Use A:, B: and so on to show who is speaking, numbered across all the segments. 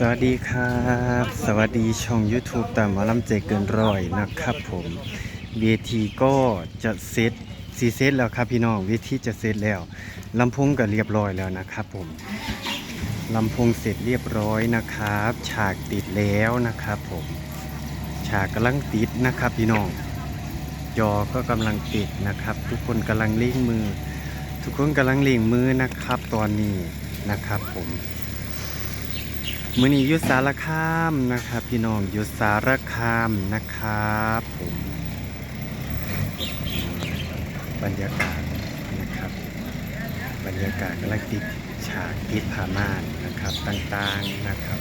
A: สวัสดีครับ สวัสดีช่อง YouTube ตามหมาลำใจเกินร้อยนะครับผมเวทีก็จะเซตซีเซตแล้วครับพี่น้องเวทีจะเซตแล้วลำโพงก็เรียบร้อยแล้วนะครับผมลำโพงเสร็จเรียบร้อยนะครับ ฉากติดแล้วนะครับผมฉากกำลังติดนะครับพี่น้องจอก็กำลังติดนะครับ ทุกคนกำลังเล่งมือ ทุกคนกำลังเล่งมือนะครับ ตอนนี้นะครับผม มือนี้ยุสารคามนะครับ พี่น้องยุสารคามนะครับผมบรรยากาศนะครับ บรรยากาศกำลังติดฉากติดผ้าม่านนะครับต่างๆนะครับ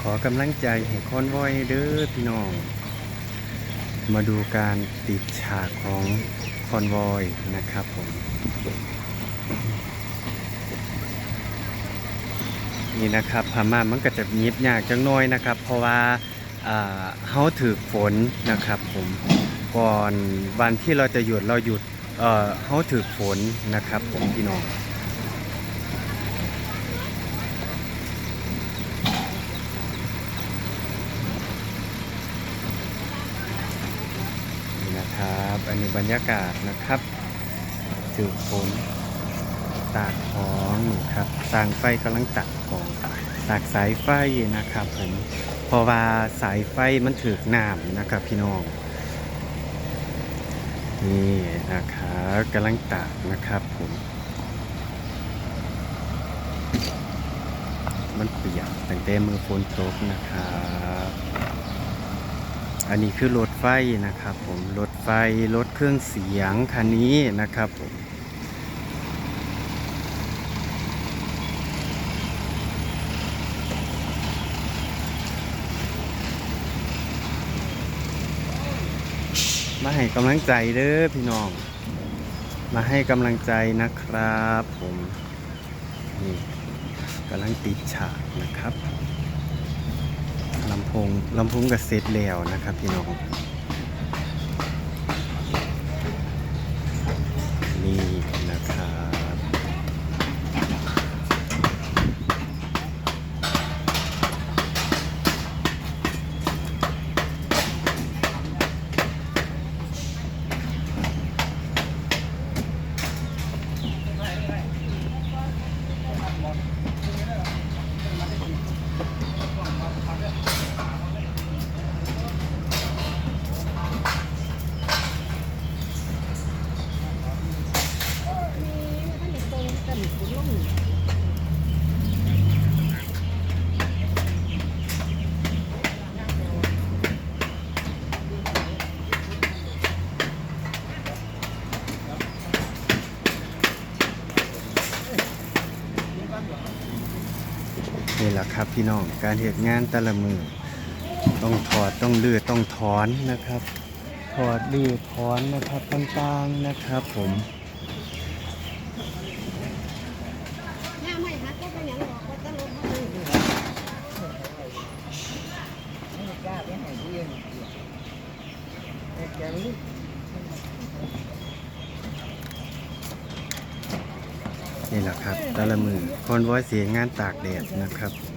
A: ขอกำลังใจให้คอนวอยเด้อพี่น้อง มาดูการติดฉากของคอนวอยนะครับผม นี่นะครับพม่ามันก็จะเงียบยากจังน้อยนะครับ เพราะว่าอ่าเฮาถือฝนนะครับผมก่อนวันที่เราจะหยุดเราหยุดเอ่อเฮาถือฝนนะครับผมพี่น้อง ครับ อันนี้บรรยากาศนะครับถือฝนตากของนี่ครับสางไฟกำลังตัดของตากสายไฟนะครับผมเพราะว่าสายไฟมันถือน้ำนะครับพี่น้องนี่นะครับกำลังตากนะครับผมมันเปียกตั้งแต่มือฝนตกนะครับ อันนี้คือรถไฟนะครับผมรถไฟรถเครื่องเสียงคันนี้นะครับผมมาให้กำลังใจเด้อพี่น้อง มาให้กำลังใจนะครับผมนี่กำลังติดฉากนะครับำโพงลำโพงกับเซตแล้วนะครับพี่น้อง นี่นะครับ นี่แหละครับพี่น้องการเหตุงานแต่ละมือต้องถอดต้องลืดต้องถอนนะครับ ถอดลืดถอนนะครับต่างๆนะครับผม
B: ย่าไม่ฮักก็เป็ นี่
A: แหละครับแต่ละมือคอนวอยเสียงานตากแดดนะครับผม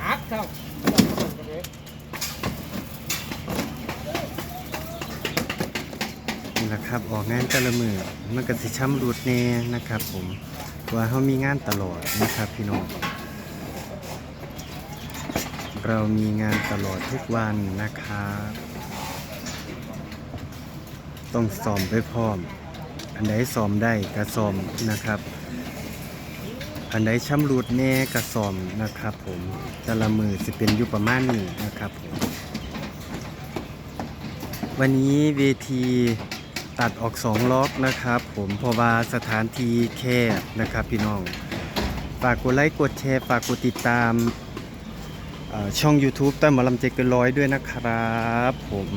C: ฮักเท่า
A: นี่แหละครับออกงานแต่ละมือมันก็สิช้ำรุดแน่นะครับผมว่าเขามีงานตลอดนะครับพี่น้องเรามีงานตลอดทุกวันนะครับต้องซ้อมไปพร้อม อันใดซ้อมได้ก็ซ้อมนะครับ อันใดช้ำรุดแน่ก็ซ้อมนะครับ ผมแต่ละมือสิเป็นอยู่ประมาณนี้นะครับผมวันนี้เวที ตัดออกสองล็อกนะครับ ผมเพราะว่าสถานที่แคบนะครับพี่น้อง ฝากกดไลค์กดแชร์ฝากกดติดตามช่อง YouTube ต้นหมอลำเจเกินร้อยด้วยนะครับผม